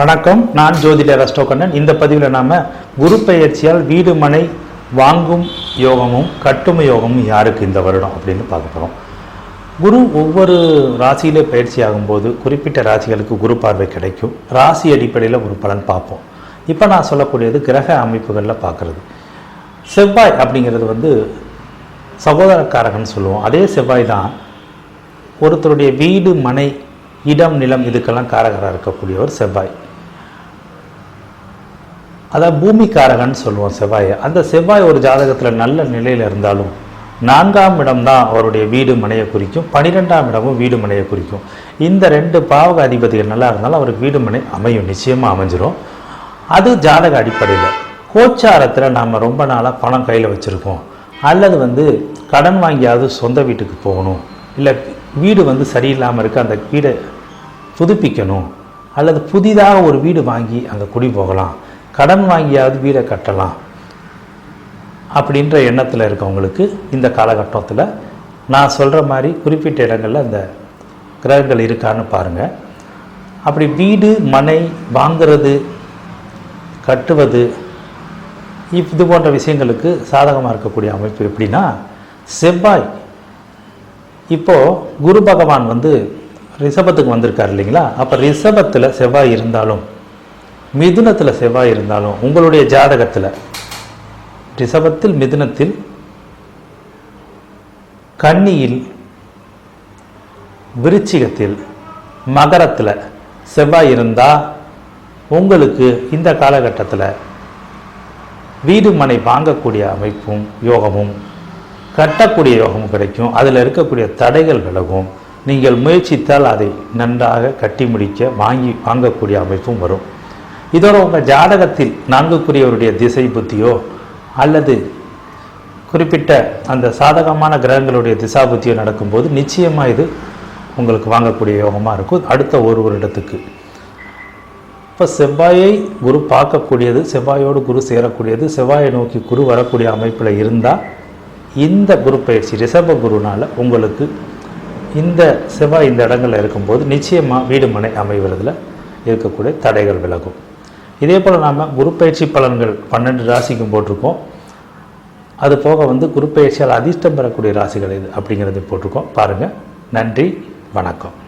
வணக்கம். நான் ஜோதிடர் அஷ்டோகண்ணன் இந்த பதிவில் நாம் குரு பயிற்சியால் வீடு மனை வாங்கும் யோகமும் கட்டுமை யோகமும் யாருக்கு இந்த வருடம் அப்படின்னு பார்க்க போகிறோம் குரு ஒவ்வொரு ராசியிலே பயிற்சி ஆகும்போது குறிப்பிட்ட ராசிகளுக்கு குரு பார்வை கிடைக்கும். ராசி அடிப்படையில் ஒரு பலன் பார்ப்போம். இப்போ நான் சொல்லக்கூடியது கிரக அமைப்புகளில் பார்க்குறது. செவ்வாய் அப்படிங்கிறது வந்து சகோதரக்காரகன் சொல்லுவோம். அதே செவ்வாய் தான் ஒருத்தருடைய வீடு மனை இடம் நிலம் இதுக்கெல்லாம் காரகராக இருக்கக்கூடியவர் செவ்வாய். அதாவது பூமிக்காரகன் சொல்லுவோம் செவ்வாயை. அந்த செவ்வாய் ஒரு ஜாதகத்தில் நல்ல நிலையில் இருந்தாலும் நான்காம் இடம் தான் அவருடைய வீடு மனையை குறிக்கும் பனிரெண்டாம் இடமும் வீடு மனையை குறிக்கும். இந்த ரெண்டு பாவக அதிபதிகள் நல்லா இருந்தாலும் அவருக்கு வீடு மனை அமையும் நிச்சயமாக அமைஞ்சிரும். அது ஜாதக அடிப்படையில். கோச்சாரத்தில் நாம் ரொம்ப நாளாக பணம் கையில் வச்சுருக்கோம். அல்லது வந்து கடன் வாங்கியாவது சொந்த வீட்டுக்கு போகணும். இல்லை வீடு வந்து சரியில்லாமல் இருக்க அந்த வீடை புதுப்பிக்கணும். அல்லது புதிதாக ஒரு வீடு வாங்கி அங்கே குடி போகலாம். கடன் வாங்கியாவது வீடை கட்டலாம் அப்படின்ற எண்ணத்தில் இருக்கவங்களுக்கு இந்த காலகட்டத்தில் நான் சொல்கிற மாதிரி குறிப்பிட்ட இடங்களில் அந்த கிரகங்கள் இருக்கான்னு பாருங்கள் அப்படி வீடு மனை வாங்கிறது கட்டுவது இது போன்ற விஷயங்களுக்கு சாதகமாக இருக்கக்கூடிய அமைப்பு எப்படின்னா செவ்வாய். இப்போது குரு பகவான் வந்து ரிஷபத்துக்கு வந்திருக்கார் இல்லைங்களா? அப்போ ரிஷபத்தில் செவ்வாய் இருந்தாலும் மிதுனத்தில் செவ்வாய் இருந்தாலும் உங்களுடைய ஜாதகத்தில் ரிசபத்தில் மிதுனத்தில் கன்னியில் விருச்சிகத்தில் மகரத்தில் செவ்வாய் இருந்தால் உங்களுக்கு இந்த காலகட்டத்தில் வீடு மனை வாங்கக்கூடிய அமைப்பும் யோகமும் கட்டக்கூடிய யோகமும் கிடைக்கும். அதில் இருக்கக்கூடிய தடைகள் விலகும். நீங்கள் முயற்சித்தால் அதை நன்றாக கட்டி முடிக்க வாங்கி வாங்கக்கூடிய அமைப்பும் வரும். இதோட உங்கள் ஜாதகத்தில் நான்குக்குரியவருடைய திசை புத்தியோ அல்லது குறிப்பிட்ட அந்த சாதகமான கிரகங்களுடைய திசா புத்தியோ நடக்கும்போது நிச்சயமாக இது உங்களுக்கு வாங்கக்கூடிய யோகமாக இருக்கும். அடுத்த ஒரு வருடத்துக்கு. இப்போ செவ்வாயை குரு பார்க்கக்கூடியது செவ்வாயோடு குரு சேரக்கூடியது செவ்வாயை நோக்கி குரு வரக்கூடிய அமைப்பில் இருந்தால் இந்த குரு பயிற்சி ரிஷப குருனால் உங்களுக்கு இந்த செவ்வாய் இந்த இடங்களில் இருக்கும்போது நிச்சயமாக வீடு மனை அமைவதில் இருக்கக்கூடிய தடைகள் விலகும். இதே போல் நாம் குருப்பயிற்சி பலன்கள் பன்னெண்டு ராசிக்கும் போட்டிருக்கோம். அது போக வந்து குரு அதிர்ஷ்டம் பெறக்கூடிய ராசிகள் இது அப்படிங்கிறது போட்டிருக்கோம். பாருங்கள் நன்றி. வணக்கம்.